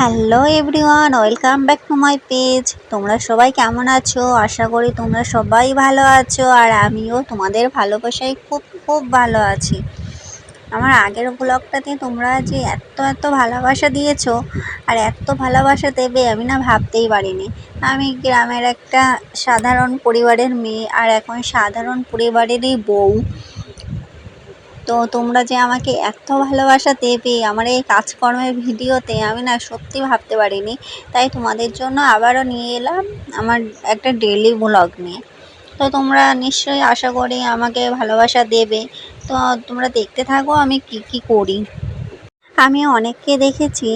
Hello everyone welcome back to my page তোমরা সবাই কেমন আছো? আশা করি তোমরা সবাই ভালো আছো আর আমিও তোমাদের ভালোবাসায় খুব খুব ভালো আছি। আমার আগের ব্লগটাতে তোমরা যে এত এত ভালোবাসা দিয়েছ আর এত ভালোবাসা দেবে আমি না ভাবতেই পারিনি। আমি গ্রামের একটা সাধারণ পরিবারের মেয়ে আর এখন সাধারণ পরিবারেরই বউ। তো তোমরা যে আমাকে এত ভালোবাসা দেবে আমার এই কাজকর্মের ভিডিওতে, আমি না সত্যি ভাবতে পারিনি। তাই তোমাদের জন্য আবারও নিয়ে এলাম আমার একটা ডেলি ব্লগ নিয়ে। তো তোমরা নিশ্চয়ই আশা করি আমাকে ভালোবাসা দেবে। তো তোমরা দেখতে থাকো আমি কি কি করি। আমি অনেককে দেখেছি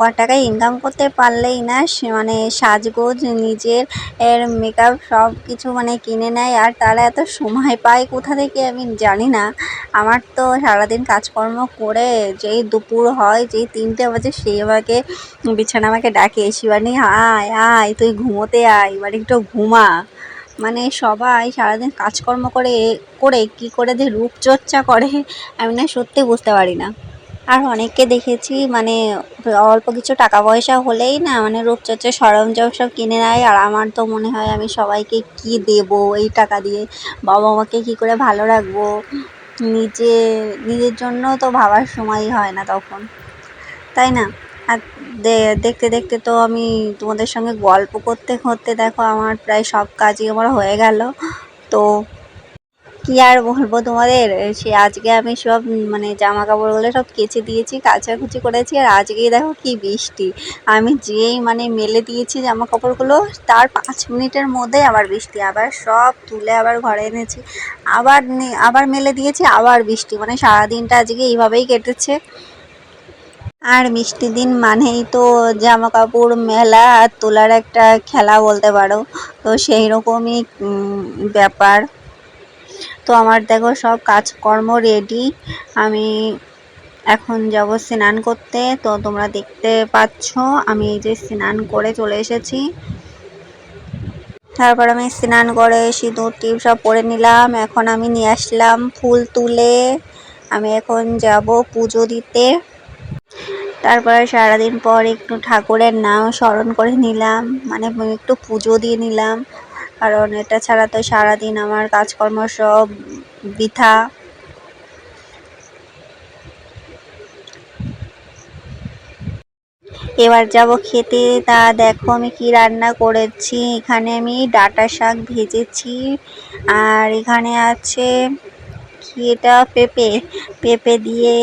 ক টাকা ইনকাম করতে পারলেই না, সে মানে সাজগোজ, নিজের, এর মেকআপ সব কিছু মানে কিনে নেয়। আর তারা এত সময় পায় কোথা থেকে আমি জানি না। আমার তো সারাদিন কাজকর্ম করে যেই দুপুর হয়, যেই তিনটে বাজে সেই আমাকে বিছানা আমাকে ডাকে, শিবানী, আয় আয়, তুই ঘুমোতে আয়, এবার একটু ঘুমা। মানে সবাই সারাদিন কাজকর্ম করে করে কি করে যে রূপচর্চা করে, আমি না সত্যি বুঝতে পারি না। আর অনেককে দেখেছি মানে অল্প কিছু টাকা পয়সা হলেই না মানে রূপচর্চার সরঞ্জাম সব কিনে নেয়। আর আমার তো মনে হয় আমি সবাইকে কি দেব এই টাকা দিয়ে? বাবা মাকে কি করে ভালো রাখব? নিজে, নিজের জন্য তো ভাবার সময়ই হয় না তখন। তাই না? আর দেখতে দেখতে তো আমি তোমাদের সঙ্গে গল্প করতে করতে দেখো, আমার প্রায় সব কাজই আমার হয়ে গেল। তো কি আর বলব তোমাদের? সে আজকে আমি সব মানে জামা কাপড়গুলো সব কেচে দিয়েছি, কাচাকুচি করেছি, আর আজকেই দেখো কি বৃষ্টি। আমি যেই মানে মেলে দিয়েছি জামা কাপড়গুলো তার পাঁচ মিনিটের মধ্যে আবার বৃষ্টি, আবার সব তুলে আবার ঘরে এনেছি। আবার আবার মেলে দিয়েছি, আবার বৃষ্টি মানে সারাদিনটা আজকে এইভাবেই কেটেছে। আর মিষ্টি দিন মানেই তো জামা কাপড় মেলা, আর তোলার একটা খেলা বলতে পারো। তো সেই রকমই ব্যাপার। তো আমার দেখো সব কাজকর্ম রেডি আমি এখন যাব স্নান করতে। তো তোমরা দেখতে পাচ্ছ, আমি এই যে স্নান করে চলে এসেছি। তারপর আমি স্নান করে সিঁদুর টিপ সব পরে নিলাম। এখন আমি নিয়ে আসলাম ফুল তুলে। আমি এখন যাব পুজো দিতে। তারপরে সারাদিন পর একটু ঠাকুরের নাম স্মরণ করে নিলাম। মানে একটু পুজো দিয়ে নিলাম। কারণ এটা ছাড়া তো সারাদিন আমার কাজকর্ম সব বৃথা। এবার যাব খেতে। তা দেখো আমি কি রান্না করেছি। এখানে আমি ডাটা শাক ভেজেছি। আর এখানে আছে কি এটা? পেঁপে। পেঁপে দিয়ে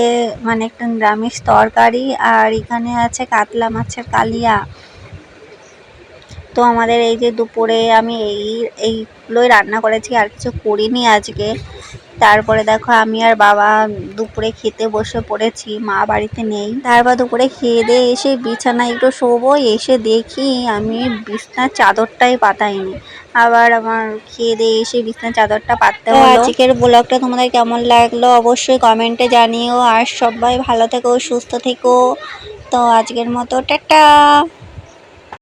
মানে একটা নিরামিষ তরকারি। আর এখানে আছে কাতলা মাছের কালিয়া। তো আমাদের এই যে দুপুরে আমি এই এইগুলোই রান্না করেছি আর কিছু করিনি আজকে। তারপরে দেখো আমি আর বাবা দুপুরে খেতে বসে পড়েছি মা বাড়িতে নেই। তারপর দুপুরে খেয়ে দিয়ে এসে বিছানায় একটু শোবো এসে দেখি আমি বিছনার চাদরটাই পাতাইনি। আবার আমার খেয়ে দিয়ে এসে বিছনার চাদরটা পাততে হলো। আজকের ব্লগটা তোমাদের কেমন লাগল অবশ্যই কমেন্টে জানিও। আর সবাই ভালো থেকো সুস্থ থেকো। তো আজকের মতো টাটা!